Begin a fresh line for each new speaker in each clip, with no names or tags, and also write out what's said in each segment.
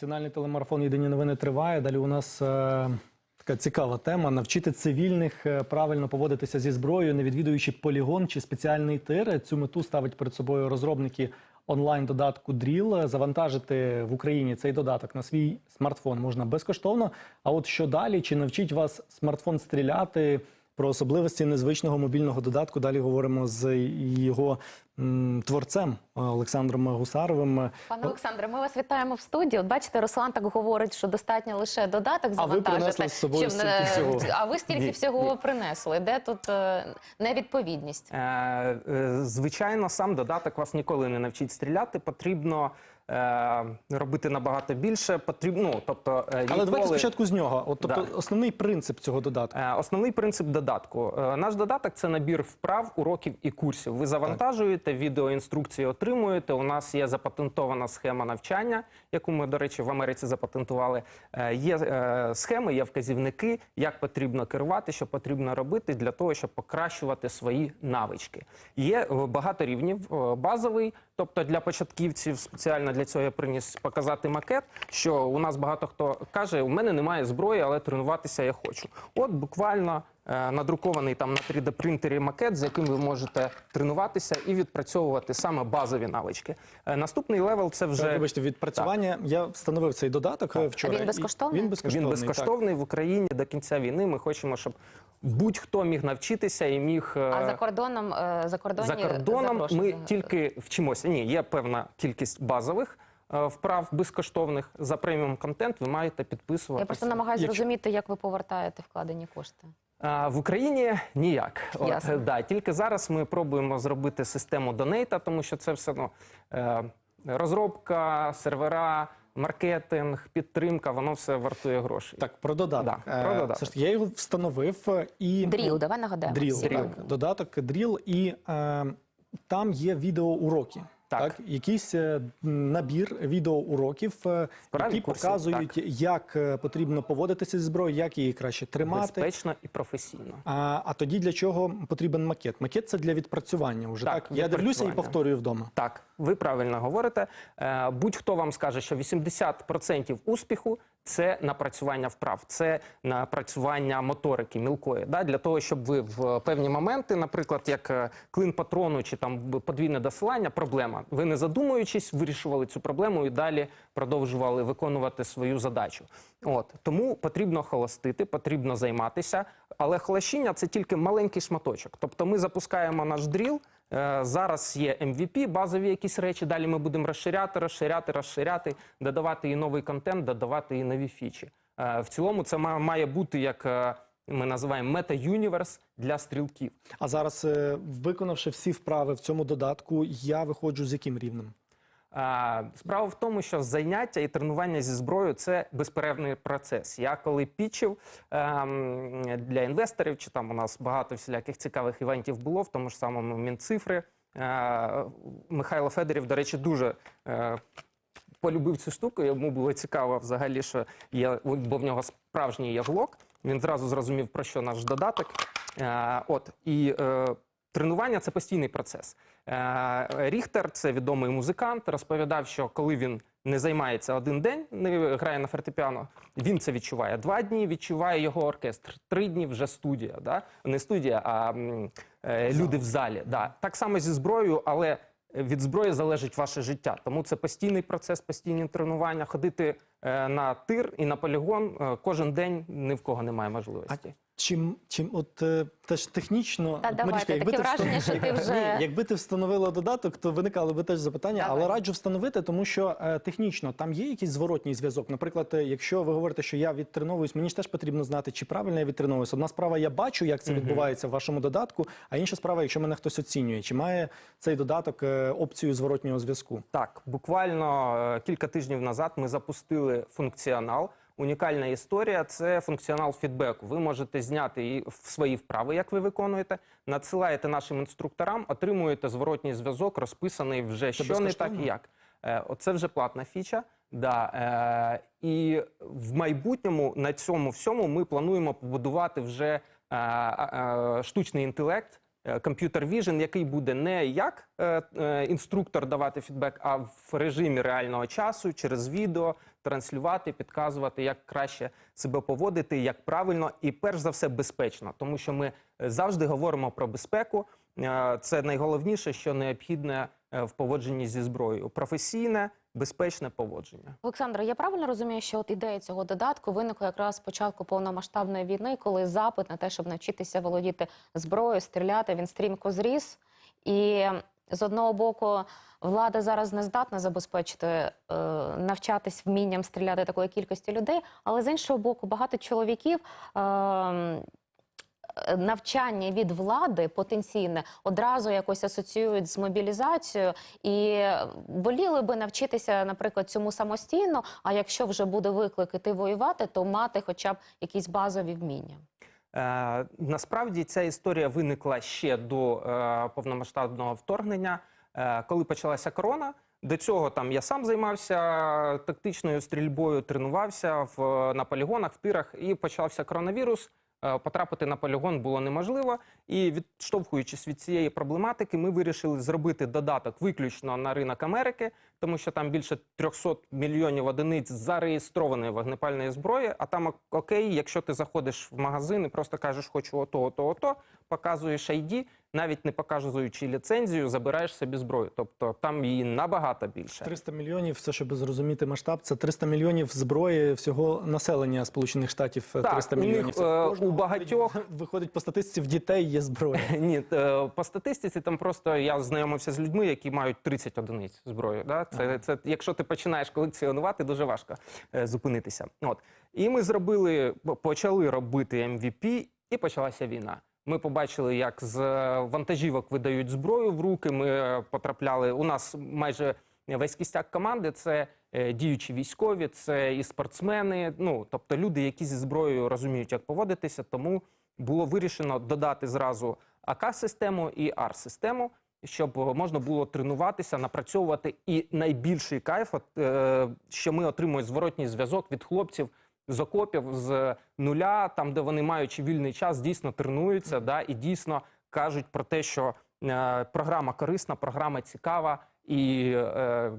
Національний телемарафон Єдині новини триває. Далі у нас е, така цікава тема: навчити цивільних е, правильно поводитися зі зброєю, не відвідуючи полігон чи спеціальний тир. Цю мету ставить перед собою розробники онлайн-додатку Drill. Завантажити в Україні цей додаток на свій смартфон можна безкоштовно. А от що далі? Чи навчить вас смартфон стріляти? Про особливості незвичного мобільного додатку далі говоримо з його творцем е, Олександром Гусаровим.
Пане Олександре, ми вас вітаємо в студії. От бачите, Руслан так говорить, що достатньо лише додаток
А ви
завантажити.
з собою
щоб
стільки всього.
А ви стільки
Ні,
всього принесли. Де тут е, невідповідність?
Е, е, Звичайно, сам додаток вас ніколи не навчить стріляти. Потрібно е, робити набагато більше. Потрібно, ну, тобто, е,
Але
ніколи...
давайте спочатку з нього. От тобто
Да.
основний принцип цього додатку.
Е, Основний принцип додатку. Е, Наш додаток це набір вправ, уроків і курсів. Ви завантажуєте, відеоінструкції отримуєте. У нас є запатентована схема навчання, яку ми, до речі, в Америці запатентували. Е, Є е, схеми, є вказівники, як потрібно керувати, що потрібно робити для того, щоб покращувати свої навички. Є е, багато рівнів. Е, Базовий, тобто для початківців спеціально для цього я приніс показати макет. Що у нас багато хто каже: у мене немає зброї, але тренуватися я хочу. От буквально надрукований там на 3D принтері макет, з яким ви можете тренуватися і відпрацьовувати саме базові навички. Е, наступний левел це вже
Вибачте, відпрацювання. Я встановив цей додаток е, вчора.
А він безкоштовний?
Він безкоштовний.
він
так.
безкоштовний в Україні до кінця війни. Ми хочемо, щоб будь-хто міг навчитися і міг е,
А за кордоном е, за кордоні
за кордоном ми тільки вчимося. Ні, є певна кількість базових е, вправ безкоштовних. За преміум контент ви маєте підписуватися.
Я просто намагаюся
Якщо-
зрозуміти, як ви повертаєте вкладені кошти.
А, В Україні ніяк. От,
Ясно.
да, тільки зараз ми пробуємо зробити систему донейта, тому що це все ну, е, розробка, сервера, маркетинг, підтримка, воно все вартує грошей.
Так, про додаток.
Да, про
Е,
додаток.
Все ж я його встановив е, і
Дріл, давай нагадаємо.
Дріл,
всім.
так, додаток Дріл, і е, там є відеоуроки.
Так.
Так, якийсь е, набір відеоуроків, е, які
курсів,
показують, як е, потрібно поводитися зі зброєю, як її краще тримати.
Безпечно і професійно.
А, а тоді для чого потрібен макет? Макет це для відпрацювання. Уже так,
Так,
я дивлюся і повторюю вдома.
Так, ви правильно говорите. Будь-хто вам скаже, що 80% успіху це напрацювання вправ, це напрацювання моторики мілкої. Да? Для того, щоб ви в певні моменти, наприклад, як е, клин патрону чи там подвійне досилання, проблема. Ви не задумуючись, вирішували цю проблему і далі продовжували виконувати свою задачу. От тому потрібно холостити, потрібно займатися, але холощіння це тільки маленький шматочок. Тобто, ми запускаємо наш дріл. Е, Зараз є MVP, базові якісь речі. Далі ми будемо розширяти, розширяти, розширяти, додавати і новий контент, додавати і нові фічі. Е, В цілому це має бути як е, ми називаємо мета-юніверс для стрілків.
А зараз, виконавши всі вправи в цьому додатку, я виходжу з яким рівнем?
Справа в тому, що заняття і тренування зі зброєю це безперервний процес. Я коли пічив ем, для інвесторів, чи там у нас багато всіляких цікавих івентів було, в тому ж самому Мінцифри. Е, Михайло Федорів, до речі, дуже е, полюбив цю штуку. Йому було цікаво взагалі, що є, бо в нього справжній влог. Він зразу зрозумів, про що наш додаток. Е, от і тренування це постійний процес. Е, Ріхтер, це відомий музикант, розповідав, що коли він не займається один день, не грає на фортепіано, він це відчуває два дні, відчуває його оркестр. Три дні вже студія. Да? Не студія, а е, люди в залі. Да. Так само зі зброєю, але від зброї залежить ваше життя. Тому це постійний процес, постійні тренування. Ходити е, на тир і на полігон кожен день ні в кого немає можливості.
Чим, чим от е, теж технічно,
Та
от,
давайте,
Марічка, якби
таке
ти
враження,
встан-
що ти вже-
Ні, якби ти встановила додаток, то виникали би теж запитання,
Давай.
але раджу встановити, тому що е, технічно там є якийсь зворотній зв'язок. Наприклад, е, якщо ви говорите, що я відтреновуюсь, мені ж теж потрібно знати, чи правильно я відтреновуюсь. Одна справа, я бачу, як це відбувається в вашому додатку, а інша справа, якщо мене хтось оцінює, чи має цей додаток е, опцію зворотнього зв'язку.
Так, буквально е, кілька тижнів назад ми запустили функціонал. Унікальна історія це функціонал фідбеку. Ви можете зняти і в- свої вправи, як ви виконуєте, надсилаєте нашим інструкторам, отримуєте зворотній зв'язок, розписаний вже що не так і як. Е, Оце вже платна фіча. Да, е, і в майбутньому на цьому всьому ми плануємо побудувати вже е, штучний інтелект комп'ютер віжен, який буде не як е, е, інструктор давати фідбек, а в режимі реального часу через відео транслювати, підказувати, як краще себе поводити, як правильно і перш за все безпечно, тому що ми е, завжди говоримо про безпеку. Е, Це найголовніше, що необхідне е, в поводженні зі зброєю професійне, безпечне поводження.
Олександра, я правильно розумію, що от ідея цього додатку виникла якраз початку повномасштабної війни, коли запит на те, щоб навчитися володіти зброєю, стріляти, він стрімко зріс. І з одного боку, влада зараз не здатна забезпечити е, навчатись вмінням стріляти такої кількості людей, але з іншого боку, багато чоловіків. Е, Навчання від влади потенційне одразу якось асоціюють з мобілізацією і воліли би навчитися, наприклад, цьому самостійно. А якщо вже буде виклик іти воювати, то мати хоча б якісь базові вміння.
Е, насправді ця історія виникла ще до е, повномасштабного вторгнення, е, коли почалася корона. До цього там я сам займався тактичною стрільбою, тренувався в, на полігонах, в тирах, і почався коронавірус. Е, Потрапити на полігон було неможливо, і відштовхуючись від цієї проблематики, ми вирішили зробити додаток виключно на ринок Америки, тому що там більше 300 мільйонів одиниць зареєстрованої вогнепальної зброї. А там окей, якщо ти заходиш в магазин і просто кажеш, хочу ото, ото, ото, показуєш ID, навіть не показуючи ліцензію, забираєш собі зброю. Тобто там її набагато більше.
300 мільйонів, це щоб зрозуміти масштаб, це 300 мільйонів зброї всього населення Сполучених Штатів. е,
Так,
300
у них,
мільйонів. Це
е, у багатьох-
виходить- по статистиці в дітей є зброя.
Ні, е, по статистиці там просто я знайомився з людьми, які мають 30 одиниць зброї. Да? Це, це якщо ти починаєш колекціонувати, дуже важко е, зупинитися. От і ми зробили, почали робити MVP, і почалася війна. Ми побачили, як з е, вантажівок видають зброю в руки. Ми е, потрапляли. У нас майже весь кістяк команди це е, діючі військові, це і спортсмени. Ну тобто люди, які зі зброєю розуміють, як поводитися. Тому було вирішено додати зразу АК-систему і АР-систему, щоб можна було тренуватися, напрацьовувати. І найбільший кайф, що ми отримуємо зворотній зв'язок від хлопців з окопів з нуля, там де вони маючи вільний час, дійсно тренуються, да, і дійсно кажуть про те, що е, програма корисна, програма цікава. І е,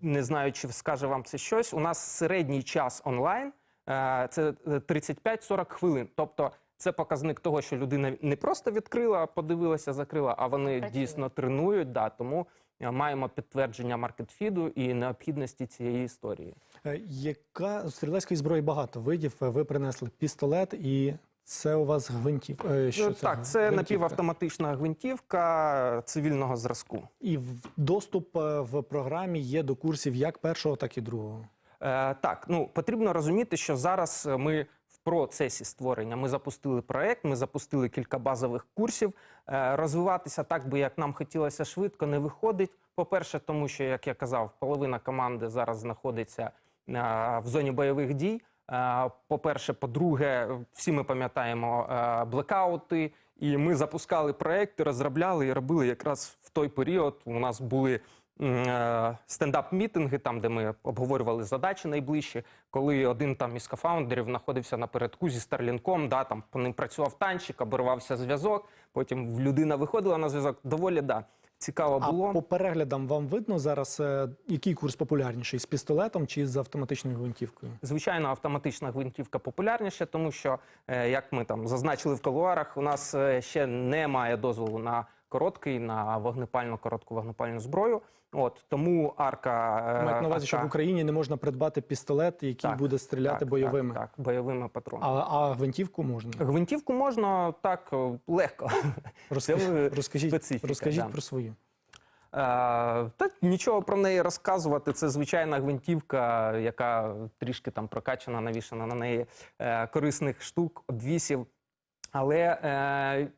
не знаю, чи скаже вам це щось. У нас середній час онлайн е, це 35-40 хвилин. Тобто це показник того, що людина не просто відкрила, подивилася, закрила, а вони
Працює.
дійсно тренують. Да, тому е, маємо підтвердження маркетфіду і необхідності цієї історії.
Е, Яка стрілецької зброї багато видів? Е, Ви принесли пістолет, і це у вас гвинтів. е, Що це?
так, це
Гвинтівка.
напівавтоматична гвинтівка цивільного зразку.
І доступ е, в програмі є до курсів як першого, так і другого.
Е, так, ну потрібно розуміти, що зараз е, ми процесі створення. Ми запустили проект, ми запустили кілька базових курсів. Е, розвиватися так би, як нам хотілося швидко, не виходить. По-перше, тому що, як я казав, половина команди зараз знаходиться е, в зоні бойових дій. Е, По-перше, по-друге, всі ми пам'ятаємо блекаути, і ми запускали проекти, розробляли і робили якраз в той період. У нас були стендап-мітинги, там, де ми обговорювали задачі найближчі, коли один там із кофаундерів знаходився напередку зі Старлінком, да, там по ним працював танчик, обривався зв'язок, потім людина виходила на зв'язок. Доволі да, цікаво було.
А по переглядам вам видно зараз, е, який курс популярніший з пістолетом чи з автоматичною гвинтівкою?
Звичайно, автоматична гвинтівка популярніша, тому що, е, як ми там зазначили в колуарах, у нас е, ще немає дозволу на короткий, на вогнепальну коротку вогнепальну зброю. От тому арка е,
Мають на увазі, що в Україні не можна придбати пістолет, який
Так,
буде стріляти
так,
бойовими.
Так, так, бойовими патронами.
А, а гвинтівку можна.
Гвинтівку можна так е, легко.
Розкажіть,
Це
розкажіть,
специфіка,
розкажіть
да.
про свою.
Е, Та нічого про неї розказувати. Це звичайна гвинтівка, яка трішки там прокачана, навішана на неї е, корисних штук, обвісів. Але е,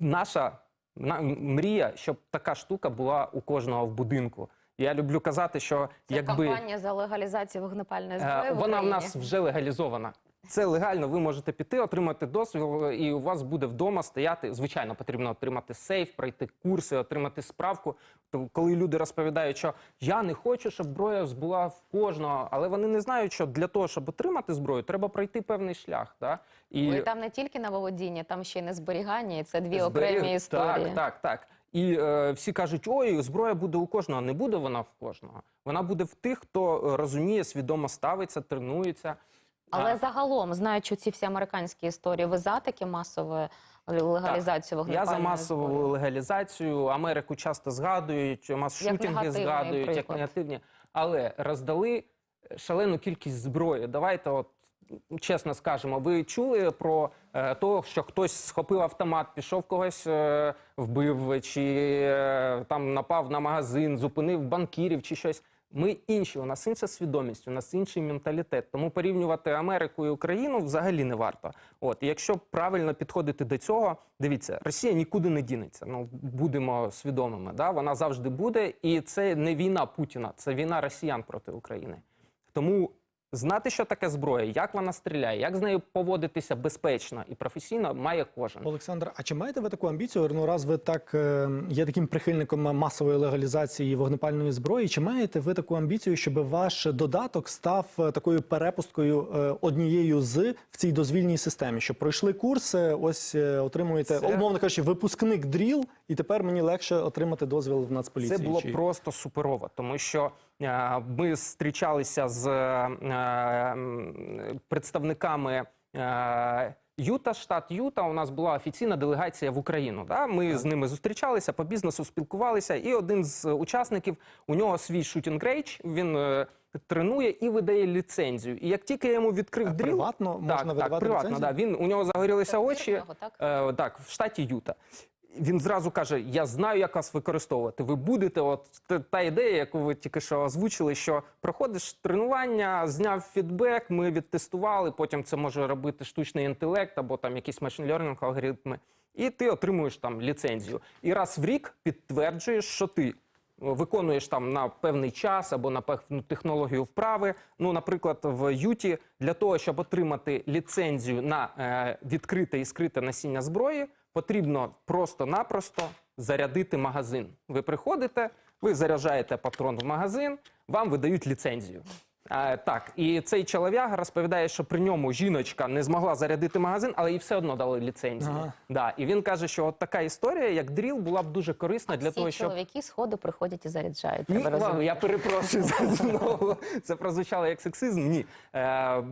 наша на, мрія, щоб така штука була у кожного в будинку. Я люблю казати, що
Це
якби
кампанія за легалізацію вогнепальної
е,
зброї. в
вона в
Україні.
нас вже легалізована. Це легально. Ви можете піти, отримати дозвіл, і у вас буде вдома стояти. Звичайно, потрібно отримати сейф, пройти курси, отримати справку. То коли люди розповідають, що я не хочу, щоб зброя була в кожного, але вони не знають, що для того, щоб отримати зброю, треба пройти певний шлях. Да? І
Бо і там не тільки на володіння, там ще й на зберігання, і це дві
Зберіг-
окремі історії.
Так, так, так. І е, всі кажуть, ой, зброя буде у кожного. Не буде вона в кожного. Вона буде в тих, хто е, розуміє, свідомо ставиться, тренується.
Але
А,
загалом, знаючи ці всі американські історії, ви за таке масове легалізацію
я
вогнепальної
за масову
зброї?
легалізацію. Америку часто згадують,
негативний
згадують як негативні, але роздали шалену кількість зброї. Давайте, от чесно скажемо, ви чули про е, того, що хтось схопив автомат, пішов когось е, вбив, чи е, там напав на магазин, зупинив банкірів чи щось. Ми інші, у нас інша свідомість, у нас інший менталітет. Тому порівнювати Америку і Україну взагалі не варто. От якщо правильно підходити до цього, дивіться, Росія нікуди не дінеться. Ну будемо свідомими. Да? Вона завжди буде, і це не війна Путіна, це війна росіян проти України. Тому знати, що таке зброя, як вона стріляє, як з нею поводитися безпечно і професійно, має кожен.
Олександр, а чи маєте ви таку амбіцію? Ну, раз ви так е, є таким прихильником масової легалізації вогнепальної зброї, чи маєте ви таку амбіцію, щоб ваш додаток став е, такою перепусткою е, однією з в цій дозвільній системі? Що пройшли курс, е, ось отримуєте,
Це-
умовно кажучи, випускник дріл, і тепер мені легше отримати дозвіл в Нацполіції?
Це було
Чи-
просто суперово, тому що ми зустрічалися з е, представниками. е, Юта, штат Юта, у нас була офіційна делегація в Україну. Да? Ми з ними зустрічалися по бізнесу, спілкувалися, і один з учасників у нього свій шутінг рейдж, Він е, тренує і видає ліцензію. І як тільки я йому відкрив
А
дріл,
приватно можна
так,
видавати
так, приватно,
ліцензію?
да. Він у нього загорілися очі.
нього, так?
Е, так, в штаті Юта. Він зразу каже: Я знаю, як вас використовувати. Ви будете, от та- ідея, яку ви тільки що озвучили, що проходиш тренування, зняв фідбек, ми відтестували. Потім це може робити штучний інтелект або там якісь машин learning алгоритми, і ти отримуєш там ліцензію. І раз в рік підтверджуєш, що ти. Виконуєш там на певний час або на певну технологію вправи. Ну, наприклад, в Юті для того, щоб отримати ліцензію на е, відкрите і скрите носіння зброї, потрібно просто-напросто зарядити магазин. Ви приходите, ви заряджаєте патрон в магазин, вам видають ліцензію. Е, так, і цей чолов'яга розповідає, що при ньому жіночка не змогла зарядити магазин, але їй все одно дали ліцензію.
Ага.
Да, і він каже, що от така історія, як дріл, була б дуже корисна для
Всі
того, щоб
чоловіки сходу приходять і заряджають.
ні,
Треба
ладно,
розуміти.
я перепрошую за знову. Це прозвучало як сексизм. Ні. Е,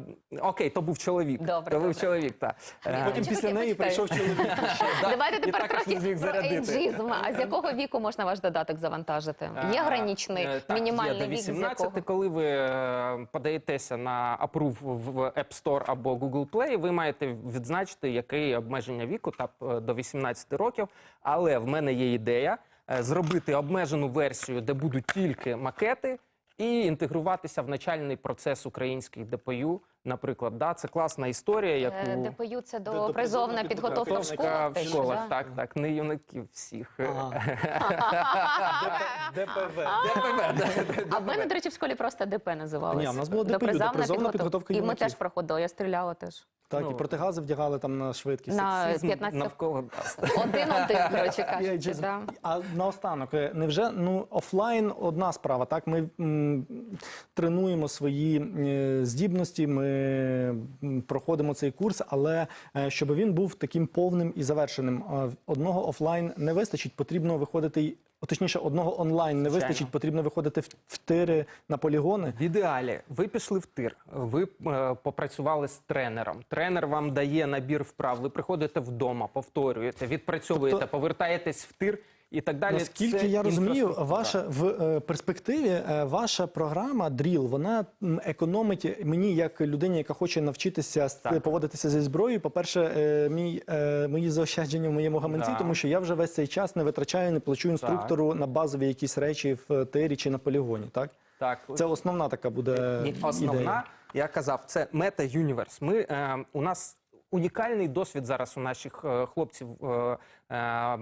окей, то був чоловік.
Добре,
то був чоловік, так. Е,
Потім після неї прийшов чоловік.
Давайте тепер трохи про ейджизм. А з якого віку можна ваш додаток завантажити? Є
Е,
граничний,
е,
мінімальний
до
вік,
18, коли ви е, подаєтеся на апрув в App Store або Google Play, ви маєте відзначити, яке обмеження віку та е, до 18 років. Але в мене є ідея е, зробити обмежену версію, де будуть тільки макети. І інтегруватися в начальний процес українських ДПЮ, наприклад, да, це класна історія,
Е,
яку
ДПЮ це
До-
призовна
призовна
підготовка в школах.
в школах, так, так, не юнаків всіх.
ДПВ.
А в мене, до речі, в школі просто ДП називалося.
Ні, в нас було ДПЮ, допризовна підготовка
І ми теж проходили, я стріляла теж.
Так,
Ну.
і протигази вдягали там на швидкість.
На 15
навколо.
Один-один, коротше кажучи. Да.
А наостанок, е, невже ну офлайн одна справа? Так, ми м, тренуємо свої е, здібності, ми м, проходимо цей курс, але е, щоб він був таким повним і завершеним, е, одного офлайн не вистачить. Потрібно виходити й- точніше, одного онлайн не
Звичайно.
вистачить. Потрібно виходити в, в тири на полігони.
В ідеалі ви пішли в тир, ви е, попрацювали з тренером. Тренер вам дає набір вправ. Ви приходите вдома, повторюєте, відпрацьовуєте,
Тобто-
повертаєтесь в тир і так далі.
Наскільки
Це
я розумію, ваша в е, перспективі е, ваша програма Drill, вона економить мені як людині, яка хоче навчитися
Так.
поводитися зі зброєю. По-перше, е, мій мої заощадження в моєму гаманці,
Да.
тому що я вже весь цей час не витрачаю, не плачу інструктору на базові якісь речі в тирі чи на полігоні. Так
так.
це основна така буде
основна,
ідея.
я казав, це мета юніверс. Ми е, у нас. Унікальний досвід зараз у наших е, хлопців, е, е,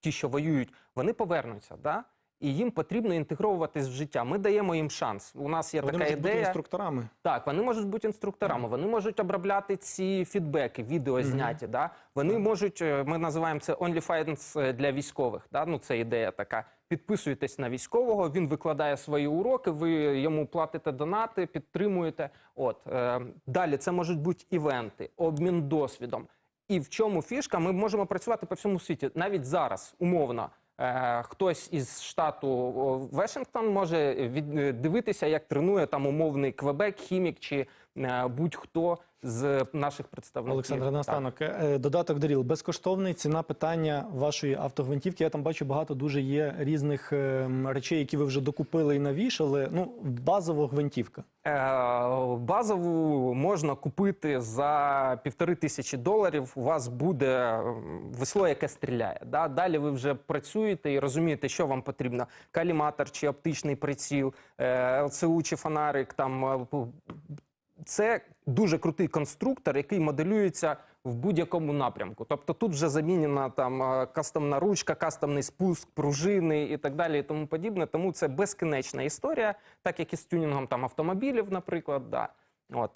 ті, що воюють, вони повернуться. Да? і їм потрібно інтегровуватись в життя. Ми даємо їм шанс. У нас є
Вони
така
можуть бути інструкторами.
Так, вони можуть бути інструкторами, вони можуть обробляти ці фідбеки, відео зняті. Да? Вони можуть, е, ми називаємо це OnlyFans для військових. Да? Ну, це ідея така. Підписуєтесь на військового, він викладає свої уроки, ви йому платите донати, підтримуєте. От е, далі це можуть бути івенти, обмін досвідом. І в чому фішка? Ми можемо працювати по всьому світі. Навіть зараз, умовно, е, хтось із штату Вашингтон може е, дивитися, як тренує там умовний Квебек, хімік чи будь-хто з наших представників.
Олександр,
Так.
наостанок. Е, Додаток Даріл. Безкоштовний ціна питання вашої автогвинтівки. Я там бачу багато дуже є різних речей, які ви вже докупили і навішали. Ну, базово гвинтівка.
Е, Базову можна купити за півтори тисячі доларів. У вас буде весло, яке стріляє. Да? Далі ви вже працюєте і розумієте, що вам потрібно: каліматор чи оптичний приціл, е, ЛЦУ чи фонарик. Там е, це дуже крутий конструктор, який моделюється в будь-якому напрямку. Тобто тут вже замінена там е, кастомна ручка, кастомний спуск, пружини і так далі, і тому подібне. Тому це безкінечна історія, так як і з тюнінгом там автомобілів, наприклад. Да. От.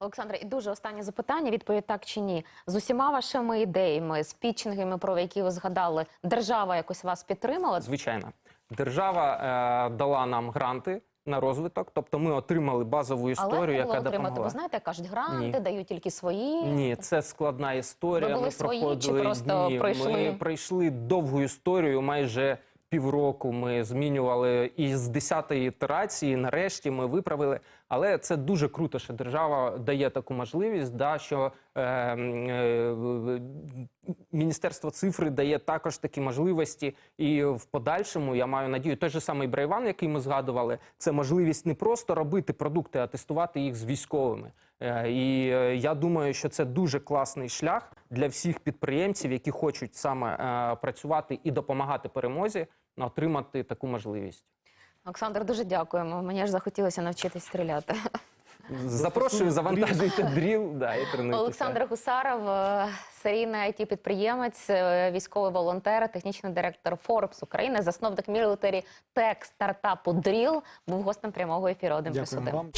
Олександре, і дуже останнє запитання. Відповідь так чи ні? З усіма вашими ідеями, з пітчингами, про які ви згадали, держава якось вас підтримала?
Звичайно, держава е, дала нам гранти на розвиток, тобто ми отримали базову історію,
Але
яка
отримати.
допомогла.
Ви знаєте, кажуть, гранти
Ні.
дають тільки свої.
Ні, це складна історія.
Ви були
ми
свої чи
проходили
просто
дні.
пройшли?
Ми пройшли довгу історію, майже півроку. Ми змінювали і з 10-ї ітерації. Нарешті ми виправили. Але це дуже круто, що держава дає таку можливість, да, що е, е, Міністерство цифри дає також такі можливості. І в подальшому я маю надію, той же самий Брайван, який ми згадували, це можливість не просто робити продукти, а тестувати їх з військовими. Е, І е, я думаю, що це дуже класний шлях для всіх підприємців, які хочуть саме е, працювати і допомагати перемозі, отримати таку можливість.
Олександр, дуже дякуємо. Мені ж захотілося навчитись стріляти.
Запрошую, завантажуйте дріл да, і тренуйтеся.
Олександр Гусаров, е, серійний it підприємець, військовий волонтер, технічний директор Forbes України, засновник мілітарі тек стартапу Дріл, був гостем прямого ефіру. Один плюс один.